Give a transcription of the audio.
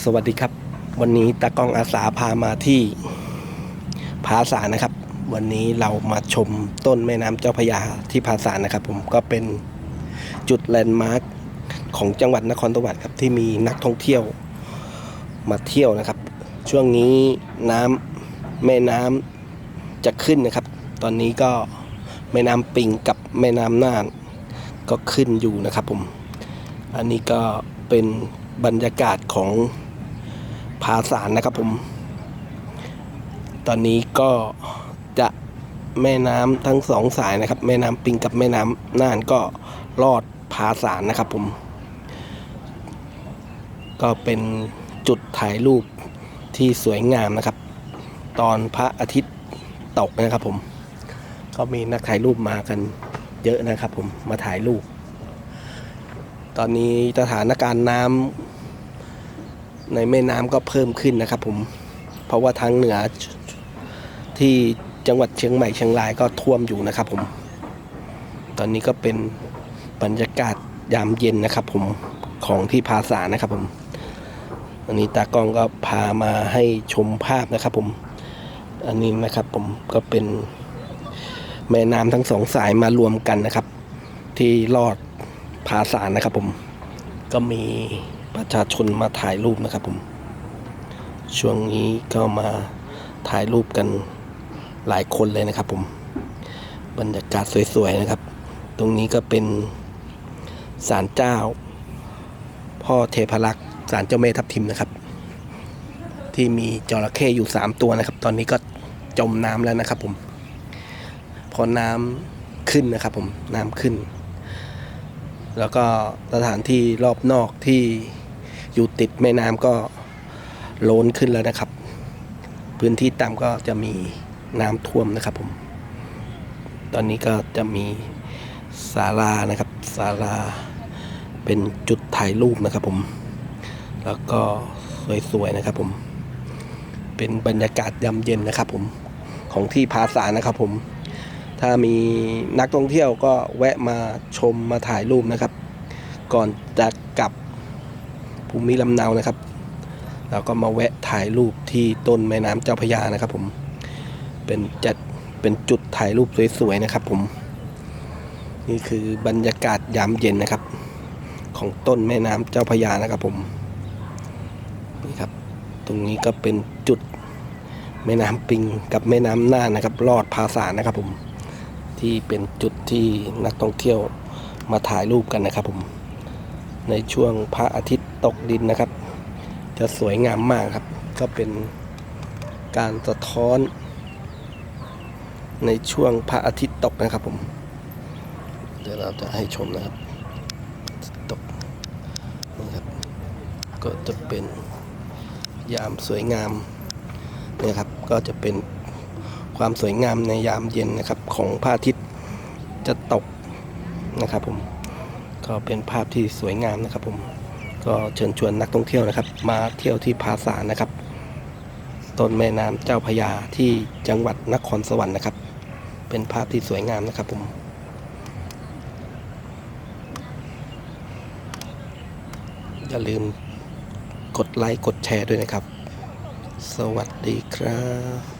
สวัสดีครับ วันนี้ตากล้องอาสาพามาที่ผาสานะครับ วันนี้เรามาชมต้นแม่น้ำเจ้าพยาที่ผาสานะครับ ผมก็เป็นจุดแลนด์มาร์คของจังหวัดนครสวรรค์ครับที่มีนักท่องเที่ยวมาเที่ยวนะครับ ช่วงนี้น้ำแม่น้ำจะขึ้นนะครับ ตอนนี้ก็แม่น้ำปิงกับแม่น้ำน่านก็ขึ้นอยู่นะครับผม อันนี้ก็เป็นบรรยากาศของ ผาสารนะครับผม ตอนนี้ก็จะแม่น้ำทั้งสองสายนะครับ แม่น้ำปิงกับแม่น้ำน่านก็ลอดผาสารนะครับผม ก็เป็นจุดถ่ายรูปที่สวยงามนะครับ ตอนพระอาทิตย์ตกนะครับผม ก็มีนักถ่ายรูปมากันเยอะนะครับผมมาถ่ายรูป ตอนนี้สถานการณ์น้ำ ในแม่น้ำก็เพิ่มขึ้นนะครับผมเพราะว่าทางเหนือที่จังหวัดเชียงใหม่เชียงรายก็ท่วมอยู่นะครับผม ตอนนี้ก็เป็นบรรยากาศยามเย็นนะครับผมของที่ภาษานะครับผมอันนี้ตากล้องก็พามาให้ชมภาพนะครับผม อันนี้นะครับผมก็เป็นแม่น้ำทั้งสองสายมารวมกันนะครับ ที่ลอดผาสานะครับผมก็มี ประชาชนมาถ่ายรูปนะครับผม ช่วงนี้ก็มาถ่ายรูปกันหลายคนเลยนะครับผม บรรยากาศสวยๆนะครับ ตรงนี้ก็เป็นศาลเจ้า พ่อเทพรักษ์ศาลเจ้าแม่ทับทิมนะครับ ที่มีจระเข้อยู่ 3 ตัวนะครับ ตอนนี้ก็จมน้ำแล้วนะครับผม พอน้ำขึ้นนะครับผมน้ำขึ้น แล้วก็สถานที่รอบนอกที่ อยู่ติดแม่น้ำก็โล้นขึ้นแล้วนะครับ พื้นที่ต่ำก็จะมีน้ำท่วมนะครับผม ตอนนี้ก็จะมีศาลานะครับศาลาเป็นจุดถ่ายรูปนะครับผม แล้วก็สวยๆนะครับผม เป็นบรรยากาศยามเย็นนะครับผมของที่ภาษานะครับผม ถ้ามีนักท่องเที่ยวก็แวะมาชมมาถ่ายรูปนะครับ ก่อนจะกลับ ภูมิลำเนานะครับ เราก็มาแวะถ่ายรูปที่ต้นแม่น้ำเจ้าพระยานะครับ ผมเป็นจัดเป็นจุดถ่ายรูปสวยๆนะครับ ผม นี่คือบรรยากาศยามเย็นนะครับ ของต้นแม่น้ำเจ้าพระยานะครับ ผมนี่ครับ ตรงนี้ก็เป็นจุดแม่น้ำปิงกับแม่น้ำน่านนะครับ ลอดภาษานะครับ ผมที่เป็นจุดที่นักท่องเที่ยวมาถ่ายรูปกันนะครับผม ในช่วงพระอาทิตย์ตกดินนะครับ จะสวยงามมากครับ ก็เป็นการสะท้อน ในช่วงพระอาทิตย์ตกนะครับผม เดี๋ยวเราจะให้ชมนะครับตกนี่ครับ ก็จะเป็นยามสวยงามนี่ครับ ก็จะเป็นความสวยงามในยามเย็นนะครับ ของพระอาทิตย์จะตกนะครับผม ก็เป็นภาพที่สวยงามนะครับผมก็เชิญชวนนักท่องเที่ยวนะครับ มาเที่ยวที่ภาษานะครับต้นแม่น้ำเจ้าพยาที่จังหวัดนครสวรรค์นะครับ เป็นภาพที่สวยงามนะครับผมอย่าลืมกดไลค์กดแชร์ด้วยนะครับ สวัสดีครับ